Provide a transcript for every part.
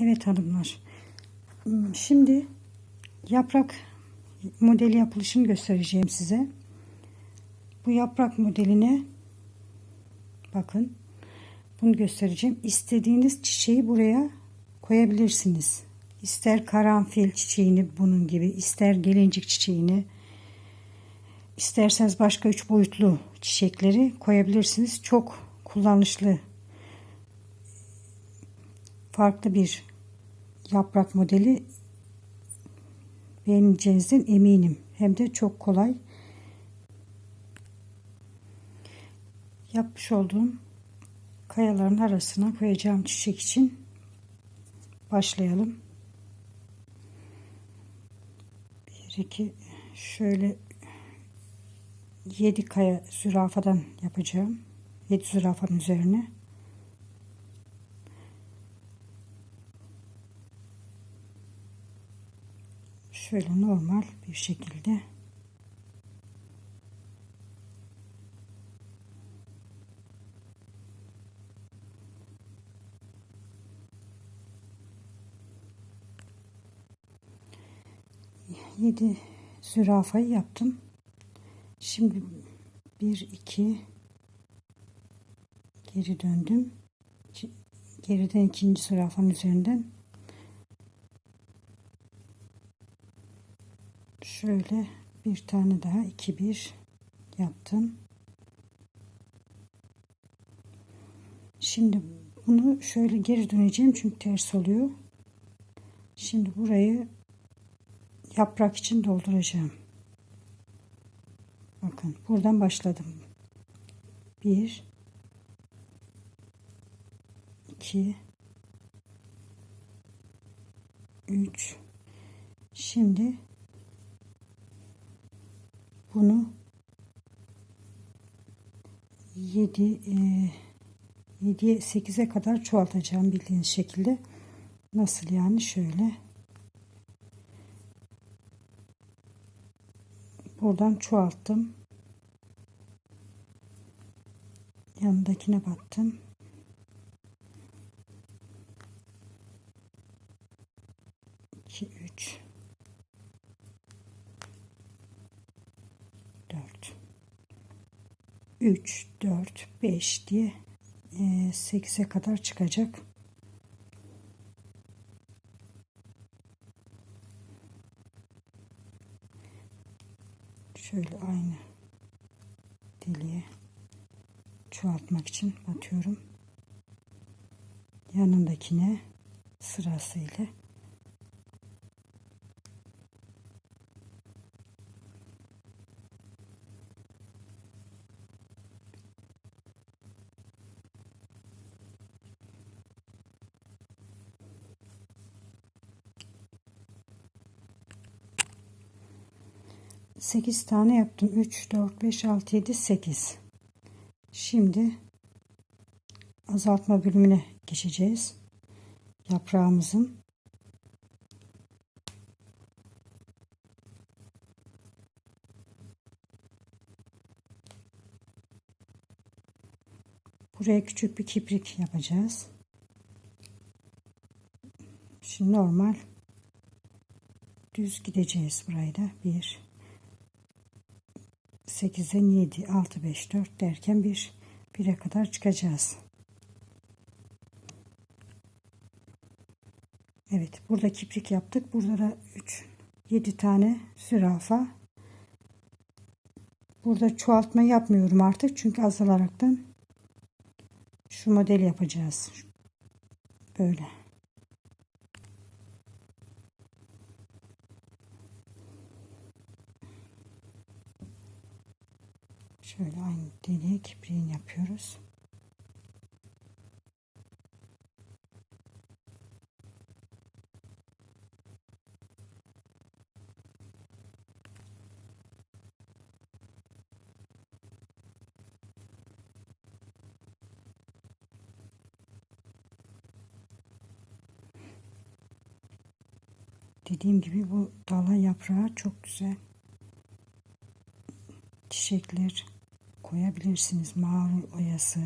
Evet hanımlar. Hmm, Şimdi yaprak modeli yapılışını göstereceğim size. Bu yaprak modeline bakın bunu göstereceğim. İstediğiniz çiçeği buraya koyabilirsiniz. İster karanfil çiçeğini bunun gibi, ister gelincik çiçeğini, isterseniz başka üç boyutlu çiçekleri koyabilirsiniz. Çok kullanışlı farklı bir yaprak modeli beğeneceğinizden eminim. Hem de çok kolay. Yapmış olduğum kayaların arasına koyacağım çiçek için başlayalım. Bir iki şöyle yedi kaya zürafadan yapacağım. Yedi zürafanın üzerine. Şöyle normal bir şekilde yedi zürafayı yaptım. Şimdi bir iki geri döndüm. Geriden ikinci zürafanın üzerinden şöyle bir tane daha iki bir yaptım. Şimdi bunu şöyle geri döneceğim çünkü ters oluyor. Şimdi burayı yaprak için dolduracağım. Bakın buradan başladım. Bir, iki, üç. Şimdi bunu 7 7'ye 8'e kadar çoğaltacağım bildiğiniz şekilde. Nasıl yani şöyle. Buradan çoğalttım. Yanındakine battım. İki, üç. 4 3 4 5 diye e, 8'e kadar çıkacak. Şöyle aynı deliğe çoğaltmak için batıyorum. Yanındakine sırasıyla Sekiz tane yaptım. Üç, dört, beş, altı, yedi, sekiz. Şimdi azaltma bölümüne geçeceğiz. Yaprağımızın Buraya küçük bir kiprik yapacağız. Şimdi normal düz gideceğiz burayı da. 1 8'den 7 6 5 4 derken 1 1'e kadar çıkacağız. Evet burada kiprik yaptık. Burada da 3 7 tane zürafa. Burada çoğaltma yapmıyorum artık çünkü azalaraktan şu model yapacağız. Böyle. Şöyle aynı deliğe kipriğin yapıyoruz. Dediğim gibi bu dala yaprağı çok güzel. Çiçekler koyabilirsiniz. Marul oyası.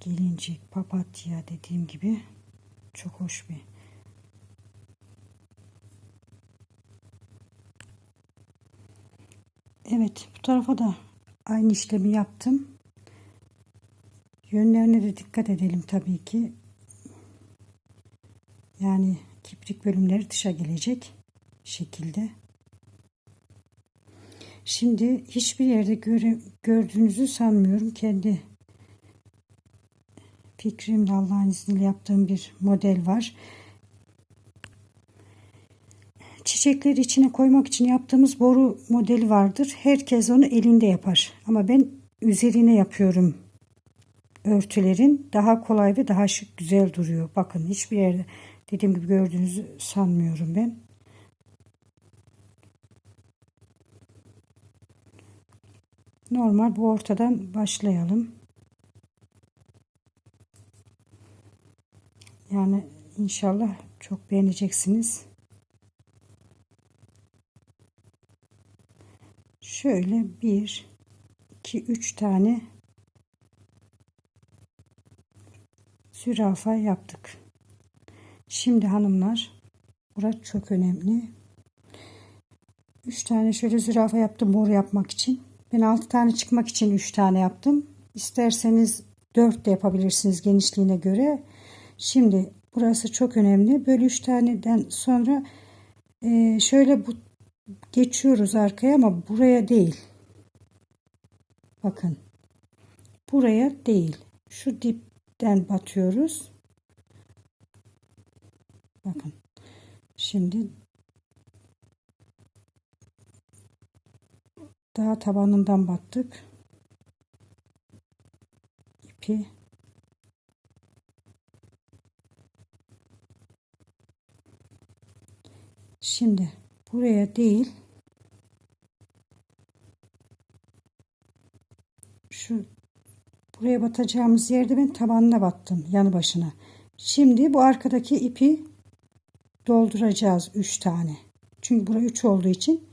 gelincik, papatya dediğim gibi çok hoş bir Evet bu tarafa da aynı işlemi yaptım. Yönlerine de dikkat edelim tabii ki. Yani kiprik bölümleri dışa gelecek şekilde. Şimdi hiçbir yerde göre, gördüğünüzü sanmıyorum. Kendi fikrimle Allah'ın izniyle yaptığım bir model var. Çiçekleri içine koymak için yaptığımız boru modeli vardır. Herkes onu elinde yapar. Ama ben üzerine yapıyorum. Örtülerin daha kolay ve daha şık güzel duruyor. Bakın hiçbir yerde dediğim gibi gördüğünüzü sanmıyorum ben. Normal bu ortadan başlayalım. Yani inşallah çok beğeneceksiniz. Şöyle bir, iki, üç tane zürafa yaptık. Şimdi hanımlar, burası çok önemli. Üç tane şöyle zürafa yaptım mor yapmak için. Ben altı tane çıkmak için üç tane yaptım. İsterseniz dört de yapabilirsiniz genişliğine göre. Şimdi burası çok önemli. Böyle üç taneden sonra e, şöyle bu geçiyoruz arkaya ama buraya değil. Bakın. Buraya değil. Şu dipten batıyoruz. Bakın. Şimdi daha tabanından battık. İpi Şimdi buraya değil şu buraya batacağımız yerde ben tabanına battım yanı başına. Şimdi bu arkadaki ipi dolduracağız 3 tane. Çünkü buraya 3 olduğu için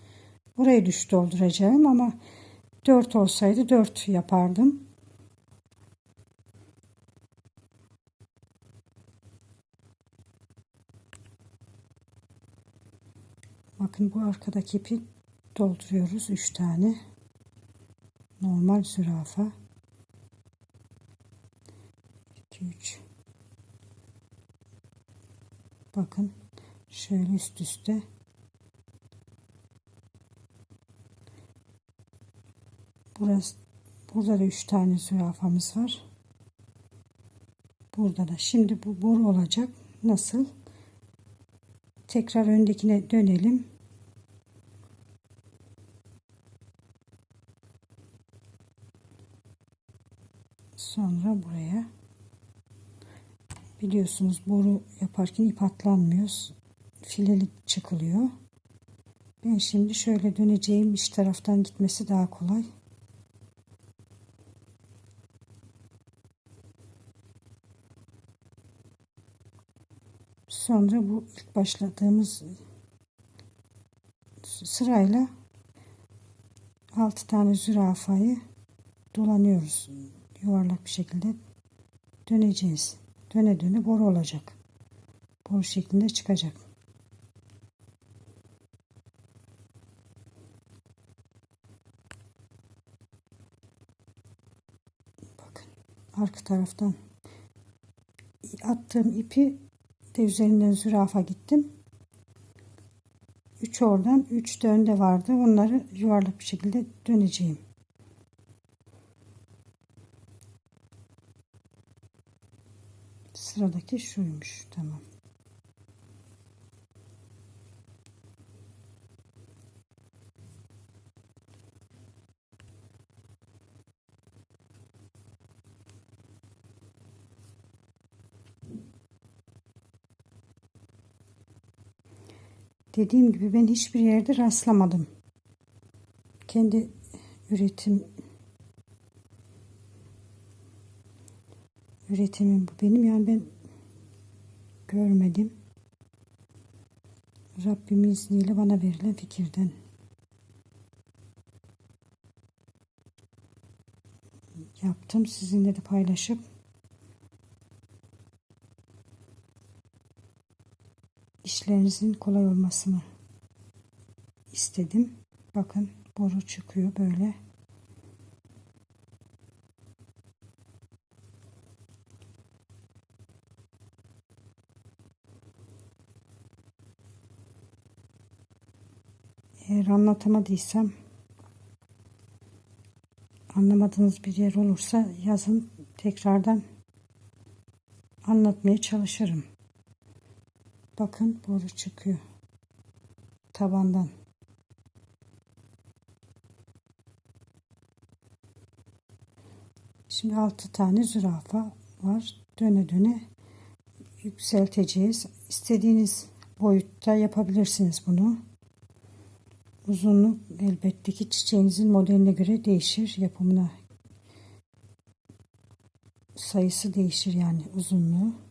burayı düş dolduracağım ama 4 olsaydı 4 yapardım. Bakın bu arkadaki ipi dolduruyoruz 3 tane. Normal zürafa. 2 3 Bakın şöyle üst üste Burası burada da 3 tane zürafamız var. Burada da şimdi bu boru olacak. Nasıl? Tekrar öndekine dönelim. Sonra buraya biliyorsunuz boru yaparken ip atlanmıyor. Fileli çıkılıyor. Ben şimdi şöyle döneceğim iç taraftan gitmesi daha kolay. Sonra bu ilk başladığımız sırayla 6 tane zürafayı dolanıyoruz. Yuvarlak bir şekilde döneceğiz. Döne döne boru olacak. Boru şeklinde çıkacak. Bakın arka taraftan attığım ipi de üzerinden zürafa gittim. 3 oradan 3 de önde vardı. Onları yuvarlak bir şekilde döneceğim. Sıradaki şuymuş. Tamam. Dediğim gibi ben hiçbir yerde rastlamadım. Kendi üretim üretimim bu benim yani ben görmedim. Rabbim izniyle bana verilen fikirden yaptım. Sizinle de paylaşıp işlerinizin kolay olmasını istedim. Bakın boru çıkıyor böyle. Eğer anlatamadıysam anlamadığınız bir yer olursa yazın tekrardan anlatmaya çalışırım. Bakın boru çıkıyor tabandan. Şimdi 6 tane zürafa var. Döne döne yükselteceğiz. İstediğiniz boyutta yapabilirsiniz bunu. Uzunluk elbette ki çiçeğinizin modeline göre değişir. Yapımına sayısı değişir yani uzunluğu.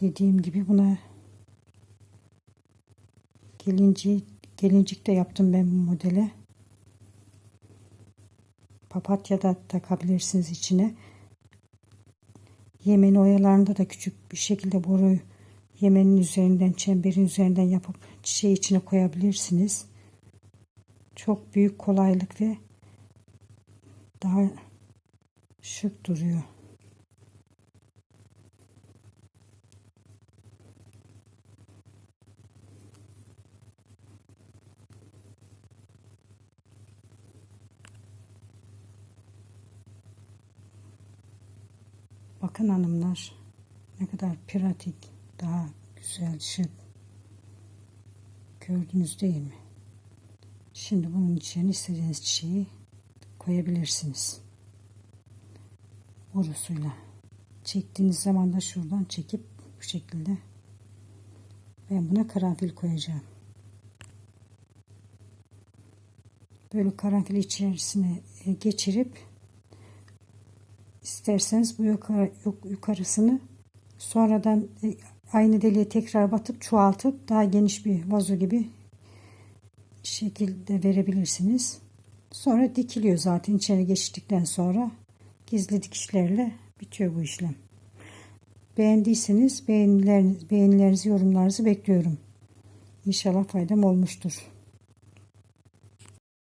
Dediğim gibi buna gelinci gelincik de yaptım ben bu modele. Papatya da takabilirsiniz içine. Yemen oyalarında da küçük bir şekilde boru yemenin üzerinden, çemberin üzerinden yapıp çiçeği içine koyabilirsiniz. Çok büyük kolaylık ve daha şık duruyor. Bakın hanımlar ne kadar pratik, daha güzel, şık. Gördünüz değil mi? Şimdi bunun içine istediğiniz çiçeği koyabilirsiniz. Borusuyla. Çektiğiniz zaman da şuradan çekip bu şekilde ben buna karanfil koyacağım. Böyle karanfil içerisine e, geçirip isterseniz bu yukarı, yukarısını sonradan e, aynı deliğe tekrar batıp çoğaltıp daha geniş bir vazo gibi şekilde verebilirsiniz. Sonra dikiliyor zaten içeri geçtikten sonra gizli dikişlerle bitiyor bu işlem. Beğendiyseniz beğenileriniz, beğenilerinizi, yorumlarınızı bekliyorum. İnşallah faydam olmuştur.